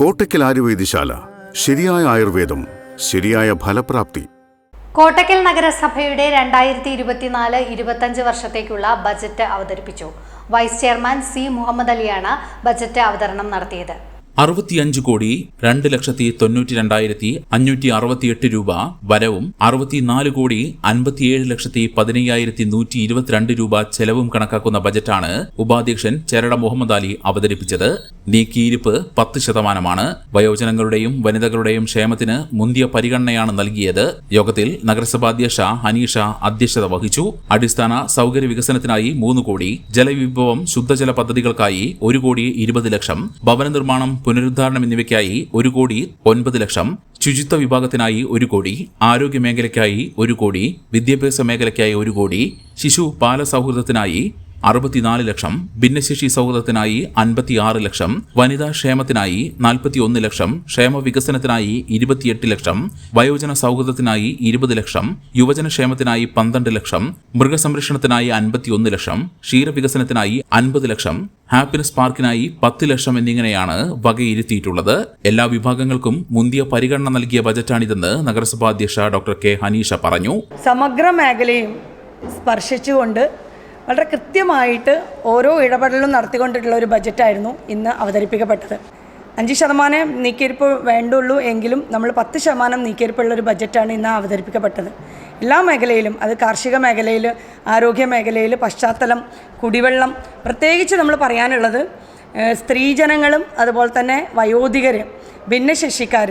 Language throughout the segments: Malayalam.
കോട്ടയ്ക്കൽ ആയുർവേദശാല ശരിയായ ആയുർവേദം ശരിയായ ഫലപ്രാപ്തി. കോട്ടക്കൽ നഗരസഭയുടെ രണ്ടായിരത്തി ഇരുപത്തിനാല് ഇരുപത്തഞ്ച് വർഷത്തേക്കുള്ള ബജറ്റ് അവതരിപ്പിച്ചു. വൈസ് ചെയർമാൻ സി മുഹമ്മദ് അലിയാണ് ബജറ്റ് അവതരണം നടത്തിയത്. അറുപത്തിയഞ്ച് കോടി രണ്ട് ലക്ഷത്തി തൊണ്ണൂറ്റി രണ്ടായിരത്തി അഞ്ഞൂറ്റി അറുപത്തിയെട്ട് രൂപ വരവും അറുപത്തിനാല് കോടി അൻപത്തിയേഴ് ലക്ഷത്തി പതിനയ്യായിരത്തി നൂറ്റി ഇരുപത്തിരണ്ട് രൂപ ചെലവും കണക്കാക്കുന്ന ബജറ്റാണ് ഉപാധ്യക്ഷൻ ചെരട മുഹമ്മദ് അലി അവതരിപ്പിച്ചത്. നീക്കിയിരിപ്പ് പത്ത് ശതമാനമാണ്. വയോജനങ്ങളുടെയും വനിതകളുടെയും ക്ഷേമത്തിന് മുന്തിയ പരിഗണനയാണ് നൽകിയത്. യോഗത്തിൽ നഗരസഭാധ്യക്ഷ ഹനീഷ അധ്യക്ഷത വഹിച്ചു. അടിസ്ഥാന സൗകര്യ വികസനത്തിനായി മൂന്ന് കോടി ജലവിഭവം ശുദ്ധജല പദ്ധതികൾക്കായി ഒരു കോടി ഇരുപത് ലക്ഷം ഭവന നിർമ്മാണം പുനരുദ്ധാരണം എന്നിവയ്ക്കായി ഒരു കോടി ഒൻപത് ലക്ഷം. ശുചിത്വ വിഭാഗത്തിനായി ഒരു കോടി. ആരോഗ്യ മേഖലയ്ക്കായി ഒരു കോടി. വിദ്യാഭ്യാസ മേഖലയ്ക്കായി ഒരു കോടി. ശിശു പാല സൗഹൃദത്തിനായി അറുപത്തിനാല് ലക്ഷം ഭിന്നശേഷി സൗഹൃദത്തിനായി അൻപത്തിയാറ് ലക്ഷം വനിതാ ക്ഷേമത്തിനായി നാൽപ്പത്തിയൊന്ന് ലക്ഷം ക്ഷേമ വികസനത്തിനായി ഇരുപത്തിയെട്ട് ലക്ഷം വയോജന സൗഹൃദത്തിനായി ഇരുപത് ലക്ഷം യുവജന ക്ഷേമത്തിനായി പന്ത്രണ്ട് ലക്ഷം മൃഗസംരക്ഷണത്തിനായി അൻപത്തിയൊന്ന് ലക്ഷം ക്ഷീരവികസനത്തിനായി അൻപത് ലക്ഷം ഹാപ്പിനെസ് പാർക്കിനായി പത്ത് ലക്ഷം എന്നിങ്ങനെയാണ് വകയിരുത്തിയിട്ടുള്ളത്. എല്ലാ വിഭാഗങ്ങൾക്കും മുന്തിയ പരിഗണന നൽകിയ ബജറ്റാണിതെന്ന് നഗരസഭാ അധ്യക്ഷ ഡോക്ടർ കെ ഹനീഷ പറഞ്ഞു. സമഗ്ര മേഖലയും സ്പർശിച്ചുകൊണ്ട് വളരെ കൃത്യമായിട്ട് ഓരോ ഇടപെടലും നടത്തിക്കൊണ്ടിട്ടുള്ള ഒരു ബജറ്റായിരുന്നു ഇന്ന് അവതരിപ്പിക്കപ്പെട്ടത്. അഞ്ച് ശതമാനം നീക്കിയിരിപ്പ് വേണ്ടുള്ളൂ എങ്കിലും നമ്മൾ പത്ത് ശതമാനം നീക്കിയിരിപ്പുള്ള ഒരു ബജറ്റാണ് ഇന്ന് അവതരിപ്പിക്കപ്പെട്ടത്. എല്ലാ മേഖലയിലും അത് കാർഷിക മേഖലയിൽ ആരോഗ്യ മേഖലയിൽ പശ്ചാത്തലം കുടിവെള്ളം പ്രത്യേകിച്ച് നമ്മൾ പറയാനുള്ളത് സ്ത്രീജനങ്ങളും അതുപോലെ തന്നെ വയോധികർ ഭിന്നശേഷിക്കാർ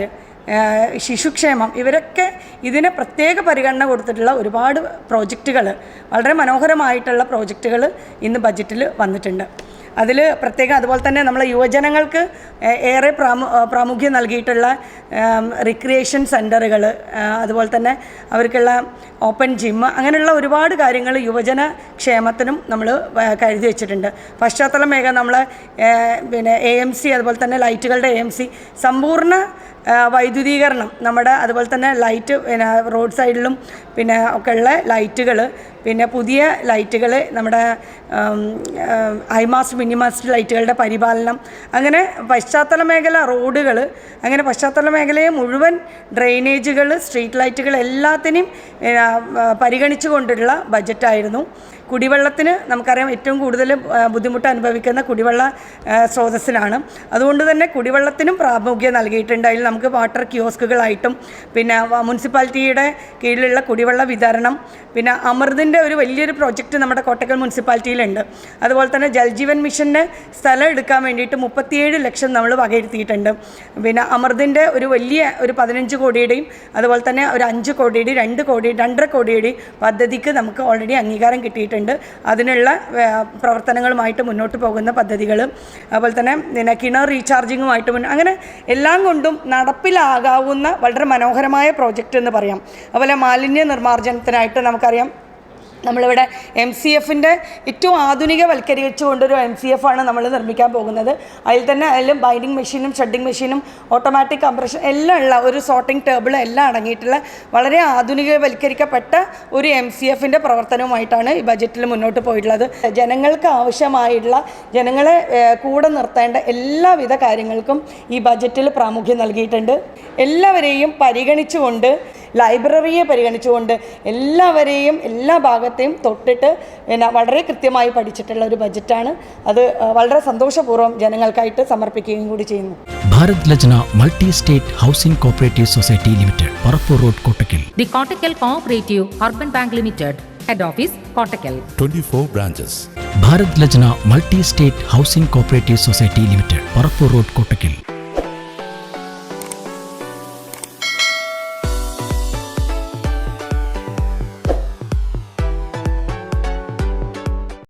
ശിശുക്ഷേമം. ഇവരൊക്കെ ഇതിന് പ്രത്യേക പരിഗണന കൊടുത്തിട്ടുള്ള ഒരുപാട് പ്രോജക്റ്റുകൾ വളരെ മനോഹരമായിട്ടുള്ള പ്രോജക്റ്റുകൾ ഇന്ന് ബജറ്റിൽ വന്നിട്ടുണ്ട്. അതിൽ പ്രത്യേകം അതുപോലെ തന്നെ നമ്മളെ യുവജനങ്ങൾക്ക് ഏറെ പ്രാമു പ്രാമുഖ്യം നൽകിയിട്ടുള്ള റിക്രിയേഷൻ സെന്ററുകൾ അതുപോലെ തന്നെ അവർക്കുള്ള ഓപ്പൺ ജിം അങ്ങനെയുള്ള ഒരുപാട് കാര്യങ്ങൾ യുവജന ക്ഷേമത്തിനും നമ്മൾ കരുതി വെച്ചിട്ടുണ്ട്. പശ്ചാത്തല മേഖല നമ്മൾ പിന്നെ എ എം സി അതുപോലെ തന്നെ ലൈറ്റുകളുടെ എ എം സി സമ്പൂർണ വൈദ്യുതീകരണം. നമ്മുടെ അതുപോലെ തന്നെ ലൈറ്റ് പിന്നെ റോഡ് സൈഡിലും പിന്നെ ഒക്കെ ഉള്ള ലൈറ്റുകൾ പിന്നെ പുതിയ ലൈറ്റുകൾ നമ്മുടെ ഹൈമാസ്റ്റ് മിനിമാസ്റ്റ് ലൈറ്റുകളുടെ പരിപാലനം. അങ്ങനെ പശ്ചാത്തല മേഖല റോഡുകൾ അങ്ങനെ പശ്ചാത്തല മേഖലയെ മുഴുവൻ ഡ്രെയിനേജുകൾ സ്ട്രീറ്റ് ലൈറ്റുകൾ എല്ലാത്തിനെയും പരിഗണിച്ചു കൊണ്ടുള്ള പരിഗണിച്ചുകൊണ്ടുള്ള ബജറ്റായിരുന്നു. കുടിവെള്ളത്തിന് നമുക്കറിയാം ഏറ്റവും കൂടുതൽ ബുദ്ധിമുട്ട് അനുഭവിക്കുന്ന കുടിവെള്ള സ്രോതസ്സിനാണ്. അതുകൊണ്ട് തന്നെ കുടിവെള്ളത്തിനും പ്രാമുഖ്യം നൽകിയിട്ടുണ്ട്. അതിൽ നമുക്ക് വാട്ടർ കിയോസ്കുകളായിട്ടും പിന്നെ മുനിസിപ്പാലിറ്റിയുടെ കീഴിലുള്ള കുടിവെള്ള വിതരണം പിന്നെ അമൃതിന്റെ ഒരു വലിയൊരു പ്രോജക്റ്റ് നമ്മുടെ കോട്ടക്കൽ മുനിസിപ്പാലിറ്റിയിലുണ്ട്. അതുപോലെ തന്നെ ജൽജീവൻ മിഷന്റെ സ്ഥലം എടുക്കാൻ വേണ്ടിയിട്ട് മുപ്പത്തിയേഴ് ലക്ഷം നമ്മൾ വകയിരുത്തിയിട്ടുണ്ട്. പിന്നെ അമൃതിന്റെ ഒരു വലിയ ഒരു പതിനഞ്ച് കോടിയുടെയും അതുപോലെ തന്നെ ഒരു അഞ്ച് കോടിയുടെയും രണ്ട് കോടി രണ്ടര കോടിയുടെയും പദ്ധതിക്ക് നമുക്ക് ഓൾറെഡി അംഗീകാരം കിട്ടിയിട്ടുണ്ട്. അതിനുള്ള പ്രവർത്തനങ്ങളുമായിട്ട് മുന്നോട്ട് പോകുന്ന പദ്ധതികൾ അതുപോലെ തന്നെ പിന്നെ കിണർ റീചാർജിങ്ങുമായിട്ട് അങ്ങനെ എല്ലാം കൊണ്ടും നടപ്പിലാകാവുന്ന വളരെ മനോഹരമായ പ്രോജക്റ്റ് എന്ന് പറയാം. അതുപോലെ മാലിന്യ നിർമ്മാർജനത്തിനായിട്ട് നമുക്കറിയാം. നമ്മളിവിടെ എം സി എഫിന്റെ ഏറ്റവും ആധുനികവൽക്കരിച്ചുകൊണ്ടൊരു എം സി എഫ് ആണ് നമ്മൾ നിർമ്മിക്കാൻ പോകുന്നത്. അതിൽ തന്നെ അതിലും ബൈൻഡിങ് മെഷീനും ഷെഡിങ് മെഷീനും ഓട്ടോമാറ്റിക് കംപ്രഷൻ എല്ലാം ഉള്ള ഒരു സോർട്ടിംഗ് ടേബിൾ എല്ലാം അടങ്ങിയിട്ടുള്ള വളരെ ആധുനികവൽക്കരിക്കപ്പെട്ട ഒരു എം സി എഫിന്റെ പ്രവർത്തനവുമായിട്ടാണ് ഈ ബജറ്റിൽ മുന്നോട്ട് പോയിട്ടുള്ളത്. ജനങ്ങൾക്ക് ആവശ്യമായിട്ടുള്ള ജനങ്ങളെ കൂടെ നിർത്തേണ്ട എല്ലാവിധ കാര്യങ്ങൾക്കും ഈ ബജറ്റിൽ പ്രാമുഖ്യം നൽകിയിട്ടുണ്ട്. എല്ലാവരെയും പരിഗണിച്ചുകൊണ്ട് ലൈബ്രറിയെ പരിഗണിച്ചുകൊണ്ട് എല്ലാവരെയും എല്ലാ ഭാഗത്തെയും തൊട്ടിട്ട് പിന്നെ വളരെ കൃത്യമായി പഠിച്ചിട്ടുള്ള ഒരു ബജറ്റാണ്. അത് വളരെ സന്തോഷപൂർവം ജനങ്ങൾക്കായിട്ട് സമർപ്പിക്കുകയും കൂടി ചെയ്യുന്നു. Bharat Lajna multi state housing cooperative society limited Parappur road Kottakkal. The Kottakkal cooperative urban bank limited head office Kottakkal. Twenty 24 branches. Bharat Lajna multi state housing cooperative society limited Parappur road Kottakkal.